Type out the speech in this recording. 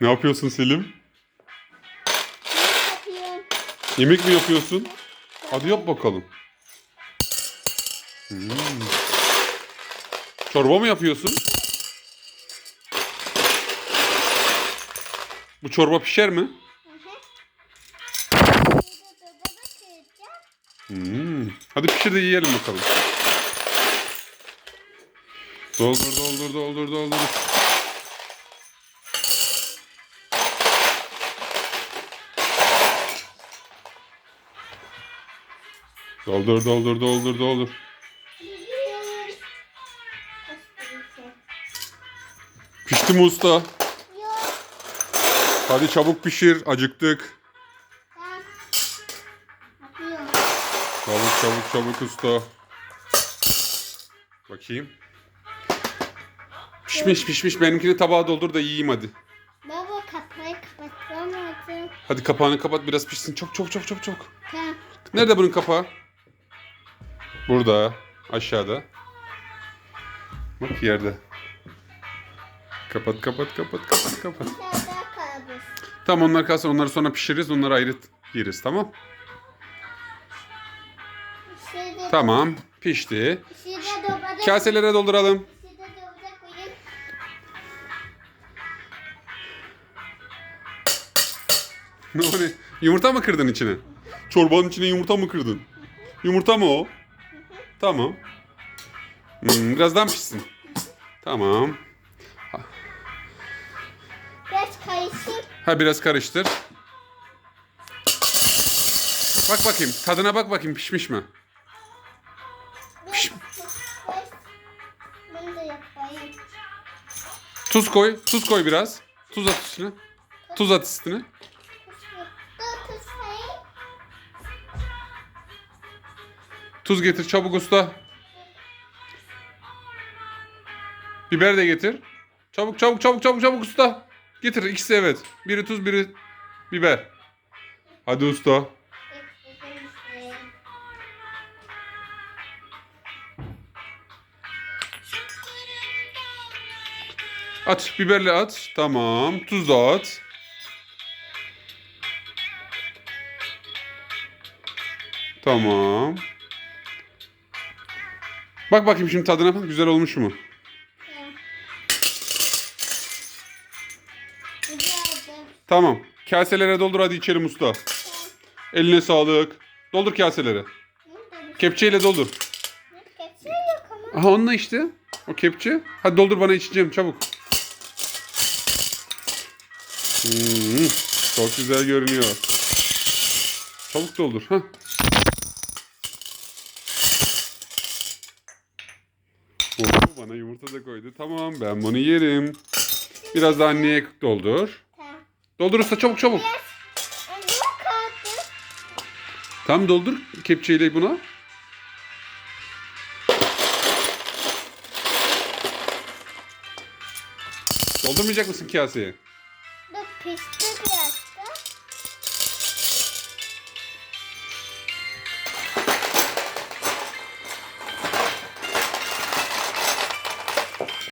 Ne yapıyorsun Selim? Yapıyorum? Yemek mi yapıyorsun? Hadi yap bakalım. Hmm. Çorba mı yapıyorsun? Bu çorba pişer mi? Hmm. Hadi pişir de yiyelim bakalım. Doldur doldur doldur doldur. Doldur doldur doldur doldur. Pişti mi usta? Yok. Hadi çabuk pişir. Acıktık. Çabuk çabuk çabuk usta. Bakayım. Pişmiş pişmiş. Benimkini tabağa doldur da yiyeyim hadi. Baba kapıyı kapatmam lazım. Hadi kapağını kapat biraz pişsin. Çok çok çok çok çok. Tamam. Nerede bunun kapağı? Burada. Aşağıda. Bak yerde. Kapat kapat kapat kapat kapat. Tamam onlar kalsın. Onları sonra pişiririz. Onları ayrı yeriz tamam. Tamam. Pişti. Kaselere dolduralım. Ne o? Yumurta mı kırdın içine? Çorbanın içine yumurta mı kırdın? Yumurta mı o? Tamam. Hmm, birazdan pişsin. Tamam. Biraz karışık. Ha biraz karıştır. Bak bakayım. Tadına bak bakayım pişmiş mi? Piş- yapayım. Tuz koy. Tuz koy biraz. Tuz at üstüne. Tuz at üstüne. Tuz getir çabuk usta. Biber de getir. Çabuk çabuk çabuk çabuk çabuk usta. Getir ikisi evet. Biri tuz biri biber. Hadi usta. At biberle at. Tamam. Tuz da at. Tamam. Bak bakayım şimdi tadına bak. Güzel olmuş mu? Tamam. Kaselere doldur hadi içelim usta. Eline sağlık. Doldur kaselere. Kepçeyle doldur. Aha onunla işte. O kepçe. Hadi doldur bana içeceğim çabuk. Hmm, çok güzel görünüyor. Çabuk doldur. Hah. Oo, bana yumurta da koydu. Tamam ben bunu yerim. Biraz da anneye doldur. Tamam. Doldur usta çabuk çabuk. Tam doldur kepçeyle buna. Doldurmayacak mısın kaseye? Dur pişti.